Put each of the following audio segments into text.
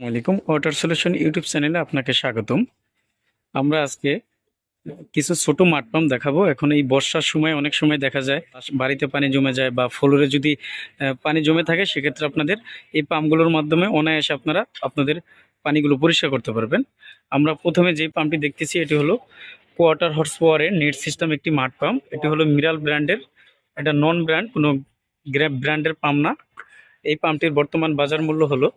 আসসালামাইকুম water solution YouTube চ্যানেলে আপনাকে স্বাগতম। আমরা আজকে কিছু ছোট মাঠ পাম্প দেখাবো। এখন এই বর্ষার সময় অনেক সময় দেখা যায়, বাড়িতে পানি জমে যায় বা ফ্লোরে যদি পানি জমে থাকে, সেক্ষেত্রে আপনাদের এই পাম্পগুলোর মাধ্যমে অনায়াসে আপনারা আপনাদের পানিগুলো পরিষ্কার করতে পারবেন। আমরা প্রথমে যে পাম্পটি দেখতেছি, এটি হলো কোয়াটার হর্স পাওয়ারের নেট সিস্টেম একটি মাঠ পাম্প এটি হলো মিরাল ব্র্যান্ডের এটা নন ব্র্যান্ড কোনো গ্র্যাব ব্র্যান্ডের পাম্প না। এই পাম্পটির বর্তমান বাজার মূল্য হলো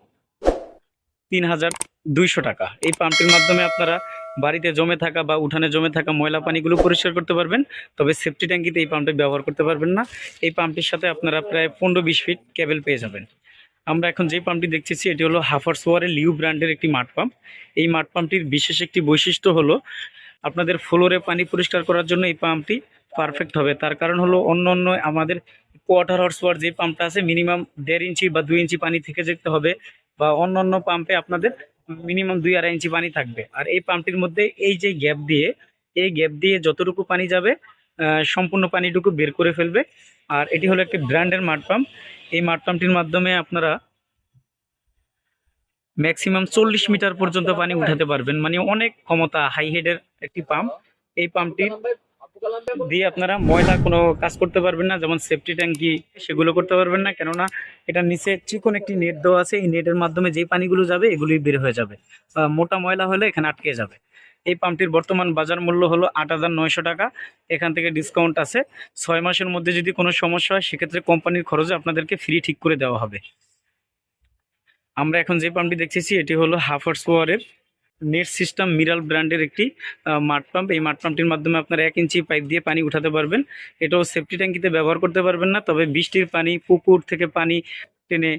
তিন হাজার দুইশো টাকা। এই পাম্পটির মাধ্যমে আপনারা বাড়িতে জমে থাকা বা উঠানে জমে থাকা ময়লা পানিগুলো পরিষ্কার করতে পারবেন, তবে সেফটি ট্যাঙ্কিতে এই পাম্পটি ব্যবহার করতে পারবেন না। এই পাম্পটির সাথে আপনারা প্রায় পনেরো বিশ ফিট কেবল পেয়ে যাবেন। আমরা এখন যে পাম্পটি দেখতেছি, এটি হলো হাফার্স ওয়ারের লিউ ব্র্যান্ডের একটি মাঠ পাম্প। এই মাঠ পাম্পটির বিশেষ একটি বৈশিষ্ট্য হলো, আপনাদের ফ্লোরে পানি পরিষ্কার করার জন্য এই পাম্পটি পারফেক্ট হবে। তার কারণ হলো, অন্য অন্য আমাদের কোয়ার্টার হর্স পাওয়ার যে পাম্পটা আছে, মিনিমাম দেড় ইঞ্চি বা দুই ইঞ্চি পানি থেকে যেতে হবে। বা অন্য অন্য পাম্পে আপনাদের মিনিমাম দুই আড়াই ইঞ্চি পানি থাকবে। আর এই পাম্পটির মধ্যে এই যে গ্যাপ দিয়ে, এই গ্যাপ দিয়ে যতটুকু পানি যাবে সম্পূর্ণ পানিটুকু বের করে ফেলবে। আর এটি হলো একটি ব্র্যান্ডের মাঠ পাম্প এই মাঠ পাম্পটির মাধ্যমে আপনারা ম্যাক্সিমাম চল্লিশ মিটার পর্যন্ত পানি উঠাতে পারবেন। মানে অনেক ক্ষমতা হাই হেডের একটি পাম্প এই পাম্পটি দিয়ে আপনারা ময়লা কোনো কাজ করতে পারবেন না, যেমন সেফটি ট্যাঙ্কি সেগুলো করতে পারবেন না, কেননা এটা নিচে চিকন একটি নেট দেওয়া আছে, এই নেটের মাধ্যমে যেই পানিগুলো যাবে এগুলি বের হয়ে যাবে। মোটা ময়লা হলে এখানে আটকে যাবে। এই পাম্পটির বর্তমান বাজার মূল্য হলো আট হাজার নয়শো টাকা, এখান থেকে ডিসকাউন্ট আছে। ছয় মাসের মধ্যে যদি কোনো সমস্যা হয়, সেক্ষেত্রে কোম্পানির খরচে আপনাদেরকে ফ্রি ঠিক করে দেওয়া হবে। আমরা এখন যে পাম্পটি দেখতেছি, এটি হলো হাফার্স ওয়ারের নেট সিস্টেম মিরাল ব্র্যান্ডের একটি মাঠ পাম্প। এই মাঠ পাম্পটির মাধ্যমে আপনারা এক ইঞ্চি পাইপ দিয়ে পানি উঠাতে পারবেন। এটাও সেফটি ট্যাঙ্কিতে ব্যবহার করতে পারবেন না, তবে বৃষ্টির পানি, পুকুর থেকে পানি টেনে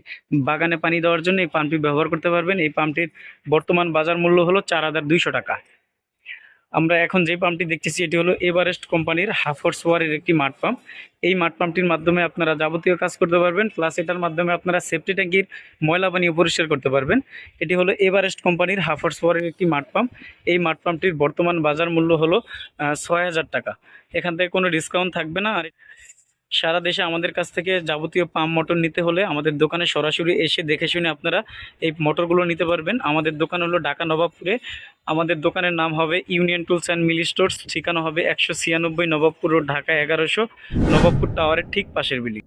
বাগানে পানি দেওয়ার জন্য এই পাম্পটি ব্যবহার করতে পারবেন। এই পাম্পটির বর্তমান বাজার মূল্য হলো চার হাজার দুইশো টাকা। আমরা এখন যে পাম্পটি দেখতেছি, এটি হলো এভারেস্ট কোম্পানির হাফোর্স ওয়ারের একটি মাঠ পাম্প এই মাঠ পাম্পটির মাধ্যমে আপনারা যাবতীয় কাজ করতে পারবেন প্লাস এটার মাধ্যমে আপনারা সেফটি ট্যাঙ্কির ময়লা পানিও পরিষ্কার করতে পারবেন। এটি হলো এভারেস্ট কোম্পানির হাফার্স ওয়ারের একটি মাঠ পাম্প এই মাঠ পাম্পটির বর্তমান বাজার মূল্য হলো ছয় হাজার টাকা। এখান থেকে কোনো ডিসকাউন্ট থাকবে না। আর সারা দেশে আমাদের কাছ থেকে যাবতীয় পাম্প মোটর নিতে হলে আমাদের দোকানে সরাসরি এসে দেখে শুনে আপনারা এই মোটরগুলো নিতে পারবেন। আমাদের দোকান হলো ঢাকা নবাবপুরে। আমাদের দোকানের নাম হবে union tools and Mili stores. ঠিকানা হবে একশো ছিয়ানব্বই নবাবপুর ঢাকা এগারোশো, নবাবপুর টাওয়ারের ঠিক পাশের বিল্ডিং।